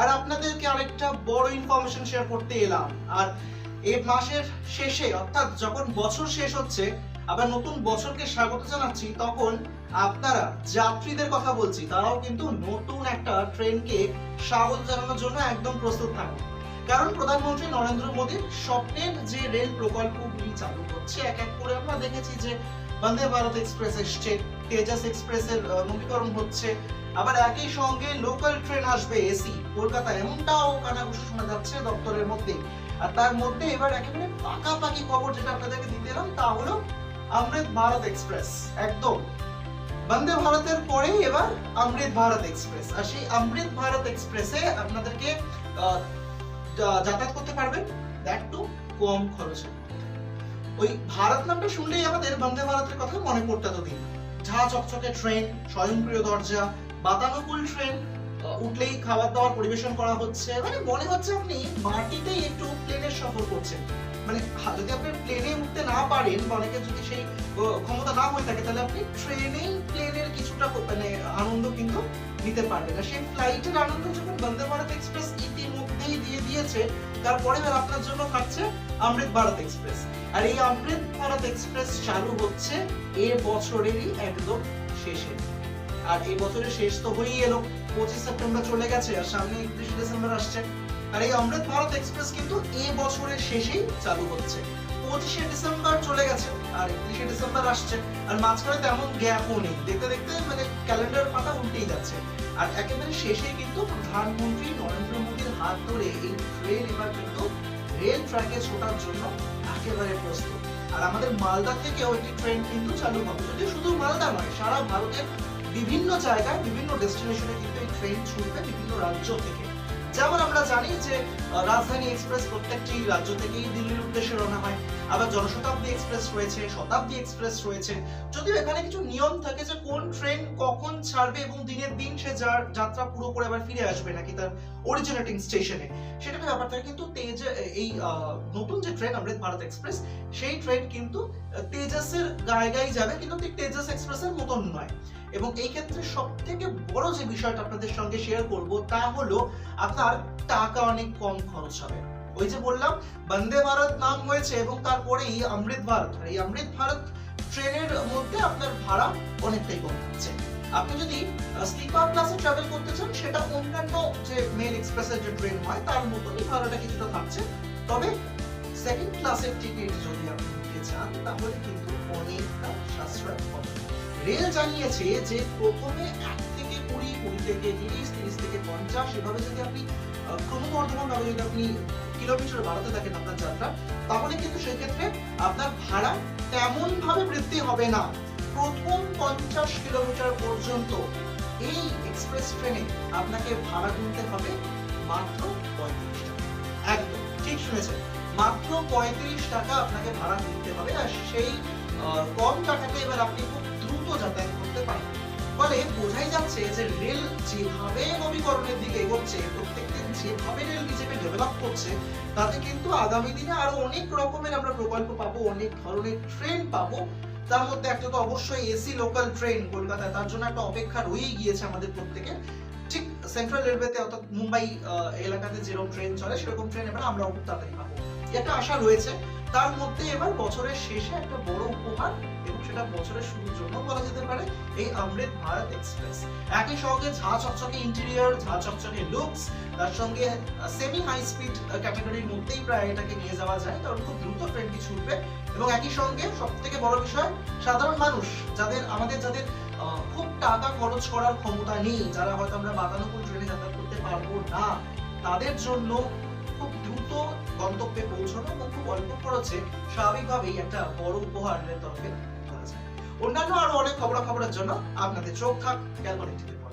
আর আপনাদেরকে আরেকটা বড় ইনফরমেশন শেয়ার করতে এলাম। আর এই মাসের শেষে, অর্থাৎ যখন বছর শেষ হচ্ছে, আবার নতুন বছরকে স্বাগত জানাচ্ছি, তখন আপনারা যাত্রীদের কথা বলছি। তারাও কিন্তু নতুন একটা ট্রেনকে স্বাগত জানানোর জন্য একদম প্রস্তুত থাকুন কারণ প্রধানমন্ত্রী নরেন্দ্র মোদীর স্বপ্নের যে রেল প্রকল্পগুলি চালু হচ্ছে এক এক করে আমরা দেখেছি যে বন্দে ভারত এক্সপ্রেস এসছে, তেজাস এক্সপ্রেসের নবীকরণ হচ্ছে, আবার একই সঙ্গে লোকাল ট্রেন আসবে, এসি, কলকাতা, এমনটাও কানাঘুষো শোনা যাচ্ছে দপ্তরের মধ্যে। আর তার মধ্যে এবার একেবারে পাকাপাকি খবর যেটা আপনাদেরকে দিতে এলাম, তা হলো অমৃত ভারত এক্সপ্রেস, একদম। বন্দে ভারতের পরেই এবার অমৃত ভারত এক্সপ্রেস, আর সেই অমৃত ভারত এক্সপ্রেসে আপনাদেরকে যাতায়াত করতে পারবেন। দ্যাট টু কম খরচে। ওই ভারত নামটা শুনলেই আমাদের বন্দে ভারতের কথা মনে পড়তে এতদিন। ঝা চকচকে ট্রেন, স্বয়ংক্রিয় দরজা, বাতানুকূল ট্রেন উঠলেই খাবার দাবার পরিবেশন করা হচ্ছে। মানে মনে হচ্ছে আপনি মাটিতেই একটু প্লেনের সফর করছেন। মানে যদি আপনি প্লেনে উঠতে না পারেন অনেকে যদি সেই ক্ষমতা না হয়ে থাকে, তাহলে আপনি ট্রেনেই প্লেনের কিছুটা মানে আনন্দ কিন্তু নিতে পারবেন। আর সেই ফ্লাইটের আনন্দ যখন বন্দে ভারত এক্সপ্রেস দিয়েছে তারপরে পরের আপনার জন্য থাকছে অমৃত ভারত এক্সপ্রেস। আর এই অমৃত ভারত এক্সপ্রেস চালু হচ্ছে এ বছরেরই একদম শেষে। আর এই বছরের শেষ তো হয়েই এলো, পঁচিশ সেপ্টেম্বর চলে গেছে আর সামনে একত্রিশে ডিসেম্বর আসছে। আর এই অমৃত ভারত এক্সপ্রেস কিন্তু এ বছরের শেষেই চালু হচ্ছে। পঁচিশে ডিসেম্বর চলে গেছে, আর একত্রিশে ডিসেম্বর আসছে, আর মাঝখানে তেমন গ্যাপও নেই। দেখতে দেখতে মানে ক্যালেন্ডার পাতা উল্টেই যাচ্ছে। আর একেবারে শেষে কিন্তু প্রধানমন্ত্রী নরেন্দ্র মোদীর হাত ধরে এই ট্রেন এবার কিন্তু রেল ট্র্যাকে ছোটার জন্য একেবারে প্রস্তুত। আর আমাদের মালদা থেকেও একটি ট্রেন কিন্তু চালু হবে। যদি শুধু মালদা নয়, সারা ভারতের বিভিন্ন জায়গায়, বিভিন্ন ডেস্টিনেশনে কিন্তু এই ট্রেন ছুটবে বিভিন্ন রাজ্য থেকে। যেমন আমরা জানি যে রাজধানী এক্সপ্রেস প্রত্যেকটি রাজ্য থেকেই দিল্লির উদ্দেশ্যে রওনা হয়। আবার জনশতাব্দী এক্সপ্রেস রয়েছে, শতাব্দী এক্সপ্রেস রয়েছে। যদিও এখানে কিছু নিয়ম থাকে যে কোন ট্রেন কখন ছাড়বে এবং দিনের দিন সে যার যাত্রা পুরো করে আবার ফিরে আসবে নাকি তার অরিজিনেটিং স্টেশনে সেটা ব্যাপার থাকে, কিন্তু তেজ, এই নতুন যে ট্রেন অমৃত ভারত এক্সপ্রেস, সেই ট্রেন কিন্তু তেজাসের গায়ে গায়ে যাবে, কিন্তু ঠিক তেজাস এক্সপ্রেসের মতন নয়। এবং এই ক্ষেত্রে সব থেকে বড় যে বিষয়টা আপনাদের সঙ্গে শেয়ার করব, তা হলো আপনার টাকা অনেক কম খরচ হবে। ওই যে বললাম, বন্দে ভারত নাম হয়েছে এবং তারপরেই অমৃত ভারত। এই অমৃত ভারত ট্রেনের মধ্যে আপনার ভাড়া অনেকটাই কম থাকছে। আপনি যদি স্লিপার ক্লাসে ট্রাভেল করতে চান, সেটা অন্যান্য যে মেল এক্সপ্রেসের যে ট্রেন হয়, তার মতনই ভাড়াটা কিছুটা থাকছে। তবে সেকেন্ড ক্লাসের টিকিট যদি আপনি নিতে চান, তাহলে কিন্তু অনেকটা সাশ্রয় হবে। রেল জানিয়েছে যে প্রথমে এক থেকে কুড়ি কুড়ি থেকে তিরিশ তিরিশ থেকে পঞ্চাশ, এভাবে যদি আপনি ক্রমবর্ধমান ভাবে যদি আপনি কিলোমিটার বাড়াতে থাকেন আপনার যাত্রা, তাহলে কিন্তু সেক্ষেত্রে আপনার ভাড়া তেমন ভাবে বৃদ্ধি হবে না। প্রথম পঞ্চাশ কিলোমিটার পর্যন্ত এই এক্সপ্রেস ট্রেনে আপনাকে ভাড়া গুনতে হবে মাত্র পঁয়ত্রিশ টাকা। একদম, ঠিক শুনেছেন। মাত্র পঁয়ত্রিশ টাকা আপনাকে ভাড়া দিতে হবে আর সেই কম টাকাতে এবার আপনি খুব যাতায়াত করতে পারেন ফলে বোঝাই যাচ্ছে যে রেল যেভাবে নবীকরণের দিকে এগোচ্ছে প্রত্যেকদিন যেভাবে রেল নিজেকে ডেভেলপ করছে, তাতে কিন্তু আগামী দিনে আরও অনেক রকমের আমরা প্রকল্প পাবো, অনেক ধরনের ট্রেন পাবো। তার মধ্যে একটা তো অবশ্যই এসি লোকাল ট্রেন কলকাতায়, তার জন্য একটা অপেক্ষা রয়েই গিয়েছে আমাদের প্রত্যেকের। ঠিক সেন্ট্রাল রেলওয়েতে অর্থাৎ মুম্বাই এলাকাতে যেরকম ট্রেন চলে, সেরকম ট্রেন এবার আমরা খুব তাড়াতাড়ি পাবো। একটা আশা রয়েছে। তার মধ্যে এবার বছরের শেষে একটা বড় উপহার এবং সেটা বছরের শুরুর জন্য বলা যেতে পারে এই অমৃত ভারত এক্সপ্রেস। একই সঙ্গে ঝা চকচকে ইন্টেরিয়র ঝা চকচকে লুকস তার সঙ্গে সেমি হাই স্পিড ক্যাটাগরির মধ্যেই প্রায় এটাকে নিয়ে যাওয়া যায়। কারণ খুব দ্রুত ট্রেনটি ছুটবে এবং একই সঙ্গে সব থেকে বড় বিষয়, সাধারণ মানুষ যাদের, আমাদের যাদের খুব টাকা খরচ করার ক্ষমতা নেই, যারা হয়তো আমরা বাতানুকূল ট্রেনে যাতায়াত করতে পারব না, তাদের জন্য খুব দ্রুত গন্তব্যে পৌঁছানো এবং খুব অল্প খরচে স্বাভাবিকভাবেই একটা বড় উপহার রেলের তরফে করা যায়। অন্যান্য আরও অনেক খবরাখবরের জন্য আপনাদের চোখ থাক, ক্যালকাটা